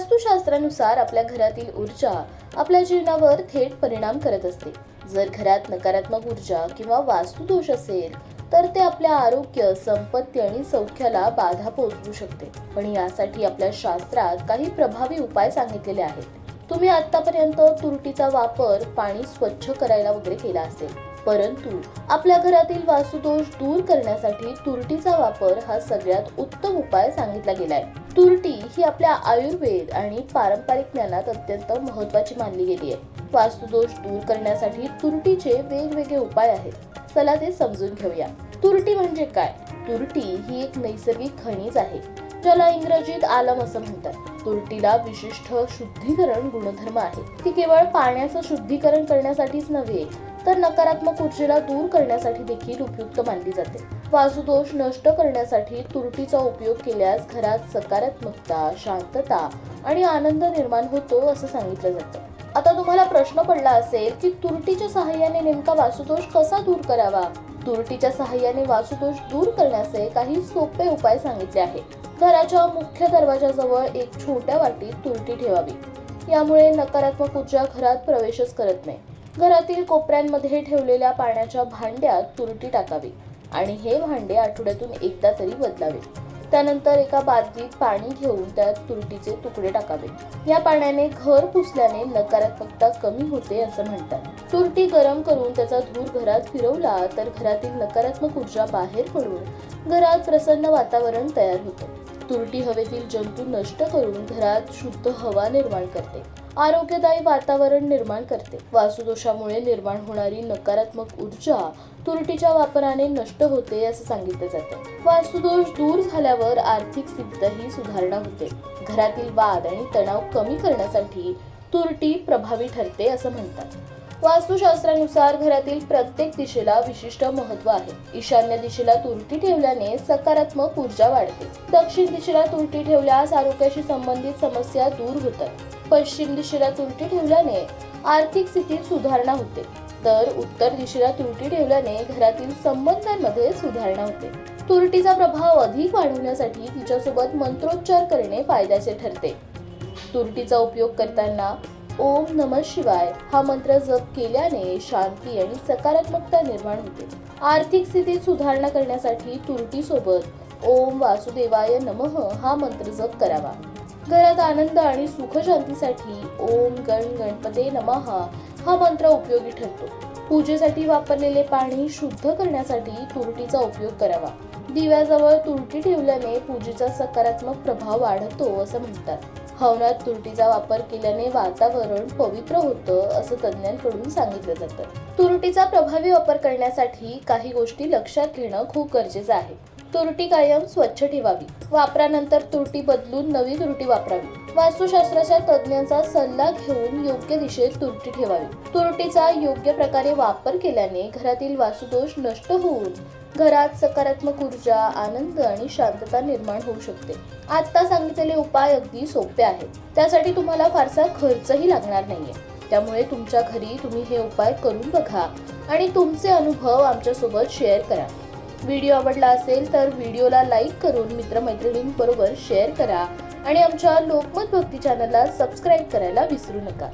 वास्तुशास्त्रानुसार आपल्या घरातील ऊर्जा आपल्या जीवनावर थेट परिणाम करत असते. जर घरात नकारात्मक ऊर्जा किंवा वास्तुदोष असेल तर ते आपल्या आरोग्य संपत्ती आणि सौख्याला बाधा पोहोचवू शकते. पण यासाठी आपल्या शास्त्रात काही प्रभावी उपाय सांगितलेले आहेत. तुम्ही आतापर्यंत तुरटीचा वापर पाणी स्वच्छ करायला वगैरे केला असेल. परंतु आपल्या घरातील वास्तुदोष दूर करण्यासाठी तुरटीचा वापर हा सगळ्यात उत्तम उपाय सांगितला गेलाय. तुरटी ही आपल्या आयुर्वेद आणि पारंपरिक ज्ञानात अत्यंत महत्वाची मानली गेली आहे वास्तुदोष दूर करण्यासाठी तुरटीचे वेगवेगळे उपाय आहेत. चला ते समजून घेऊया. तुरटी म्हणजे काय? तुरटी ही एक नैसर्गिक खनिज आहे ज्याला इंग्रजीत आलम असं म्हणतात. तुरटीला विशिष्ट शुद्धीकरण गुणधर्म आहे. ती केवळ पाण्याचं शुद्धीकरण करण्यासाठीच नव्हे तर नकारात्मक ऊर्जेला दूर करण्यासाठी देखील उपयुक्त मानली जाते. वासुदोष नष्ट करण्यासाठी तुरटीचा उपयोग केल्यास घरात सकारात्मकता शांतता आणि आनंद निर्माण होतो असं सांगितलं जातं. आता तुम्हाला प्रश्न पडला असेल की तुरटीच्या सहाय्याने नेमका वासुदोष कसा दूर करावा? तुरटीच्या सहाय्याने वासुदोष दूर करण्याचे काही सोपे उपाय सांगितले आहेत. घराच्या मुख्य दरवाजाजवळ एक छोट्या वाटीत तुरटी ठेवावी. यामुळे नकारात्मक ऊर्जा घरात प्रवेशच करत नाही. घरातील कोपऱ्यांमध्ये ठेवलेल्या पाण्याच्या भांड्यात तुरटी टाकावी आणि हे भांडे आठवड्यातून एकदा तरी बदलावे. त्यानंतर एका बादलीत पाणी घेऊन त्यात तुरटीचे तुकडे टाकावे. या पाण्याने घर पुसल्याने नकारात्मकता कमी होते असं म्हणतात. तुरटी गरम करून त्याचा धूर घरात फिरवला तर घरातील नकारात्मक ऊर्जा बाहेर पडून घरात प्रसन्न वातावरण तयार होतं. तुरटी हवेतील जंतू नष्ट करून घरात शुद्ध हवा निर्माण करते. आरोग्यदायी वातावरण निर्माण करते. वासुदोषामुळे निर्माण होणारी नकारात्मक ऊर्जा तुरटीच्या वापराने नष्ट होते असं सांगितलं जातं. वास्तुदोष दूर झाल्यावर आर्थिक स्थितीतही सुधारणा होते. घरातील वाद आणि तणाव कमी करण्यासाठी तुरटी प्रभावी ठरते असं म्हणतात. वास्तुशास्त्रानुसार घरातील प्रत्येक दिशेला विशिष्ट महत्त्व आहे. ईशान्य दिशेला तुरटी ठेवल्याने सकारात्मक ऊर्जा वाढते. दक्षिण दिशेला तुरटी ठेवल्यास आरोग्याशी संबंधित समस्या दूर होतात. पश्चिम दिशेला तुरटी ठेवल्याने आर्थिक स्थितीत सुधारणा होते. तर उत्तर दिशेला तुरटी ठेवल्याने घरातील संबंधांमध्ये सुधारणा होते. तुरटीचा प्रभाव अधिक वाढवण्यासाठी तिच्यासोबत मंत्रोच्चार करणे फायद्याचे ठरते. तुरटीचा उपयोग करताना ओम नम शिवाय हा मंत्र जप केल्याने शांती आणि सकारात्मकता निर्माण होते. आर्थिक स्थितीत सुधारणा करण्यासाठी तुरटी सोबत ओम वासुदेवाय नमः हा मंत्र जप करावा. घरात आनंद आणि सुखशांतीसाठी ओम गण गणपते नमः हा मंत्र उपयोगी ठरतो. पूजेसाठी वापरलेले पाणी शुद्ध करण्यासाठी तुरटीचा उपयोग करावा. दिव्याजवळ तुरटी ठेवल्याने पूजेचा सकारात्मक प्रभाव वाढतो असं म्हणतात. हवनात तुरटीचा वापर केल्याने वातावरण पवित्र होतं असं तज्ज्ञांकडून सांगितलं जातं. तुरटीचा प्रभावी वापर करण्यासाठी काही गोष्टी लक्षात घेणं खूप गरजेचं आहे. तुरटी कायम स्वच्छ ठेवावी. वापरानंतर तुरटी बदलून नवी तुरटी वापरावी. वास्तुशास्त्राच्या तज्ज्ञांचा सल्ला घेऊन योग्य दिशेत तुरटी ठेवावी. तुरटीचा योग्य प्रकारे वापर केल्याने घरातील वास्तुदोष नष्ट होऊन घरात सकारात्मक ऊर्जा आनंद आणि शांतता निर्माण होऊ शकते. आत्ता सांगितलेले उपाय अगदी सोपे आहेत. त्यासाठी तुम्हाला फारसा खर्चही लागणार नाहीये. त्यामुळे तुमच्या घरी तुम्ही हे उपाय करून बघा आणि तुमचे अनुभव आमच्यासोबत शेअर करा. व्हिडिओ आवडला असेल तर व्हिडिओला लाईक करून मित्रमैत्रिणींबरोबर शेअर करा आणि आमच्या लोकमत भक्ती चॅनलला सबस्क्राईब करायला विसरू नका.